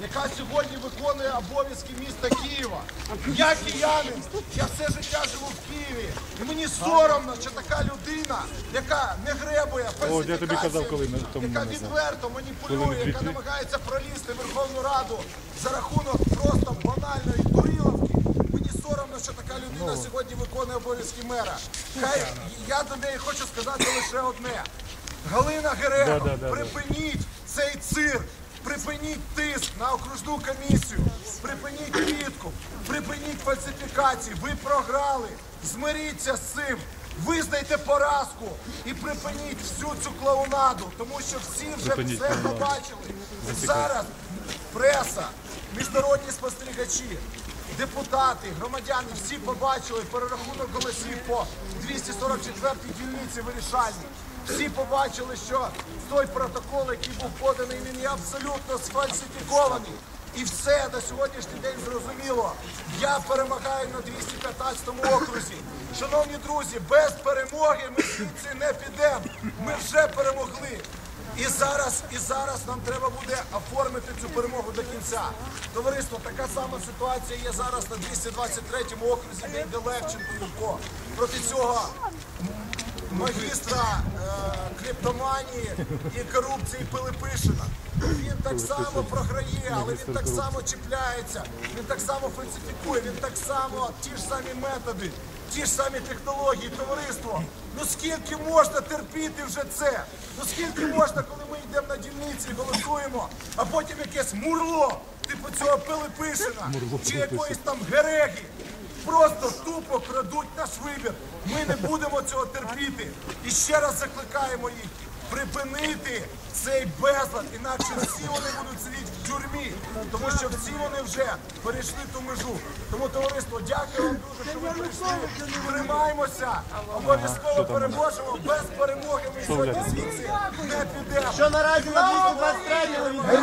яка сьогодні виконує обов'язки міста Києва. Я киянин, я все життя живу в Києві. І мені соромно, що така людина, яка не гребує О, я тобі казав, фальсифікаціями, коли ми тому яка відверто маніпулює, яка намагається пролізти Верховну Раду за рахунок просто банальної дуріловки. Мені соромно, що така людина Ну. сьогодні виконує обов'язки мера. Хай я до неї хочу сказати лише одне. Галина да. припиніть цей цирк. Припиніть тиск на окружну комісію, припиніть підкуп, припиніть фальсифікації. Ви програли. Змиріться з цим. Визнайте поразку і припиніть всю цю клоунаду, тому що всі вже Припиніть все побачили. Зараз преса, міжнародні спостерігачі, депутати, громадяни всі побачили перерахунок голосів по 244-й дільниці вирішальній. Всі побачили, що той протокол, який був поданий, він є абсолютно сфальсифікований. І все на сьогоднішній день зрозуміло. Я перемагаю на 215 окрузі. Шановні друзі, без перемоги ми звідси не підемо. Ми вже перемогли. І зараз, і зараз нам треба буде оформити цю перемогу до кінця. Товариство, така сама ситуація є зараз на 223 окрузі, де йде Левченко Юрко. Проти цього магістра криптоманії і корупції Пилипишина. Він так само програє, але він так само чіпляється, він так само фальсифікує, він так само ті ж самі методи, ті ж самі технології, товариство. Ну скільки можна терпіти вже це? Ну скільки можна, коли ми йдемо на дільниці і голосуємо, а потім якесь мурло, типу цього Пилипишина чи якоїсь там Гереги. Просто тупо крадуть наш вибір. Ми не будемо цього терпіти. І ще раз закликаємо їх припинити цей безлад, інакше всі вони будуть сидіти в тюрмі, тому що всі вони вже перейшли ту межу. Тому товариство, дякую вам дуже, що ви прийшли. Тримаємося, обов'язково переможемо. Без перемоги ми сьогодні звідси не підемо. Що наразі на 223 від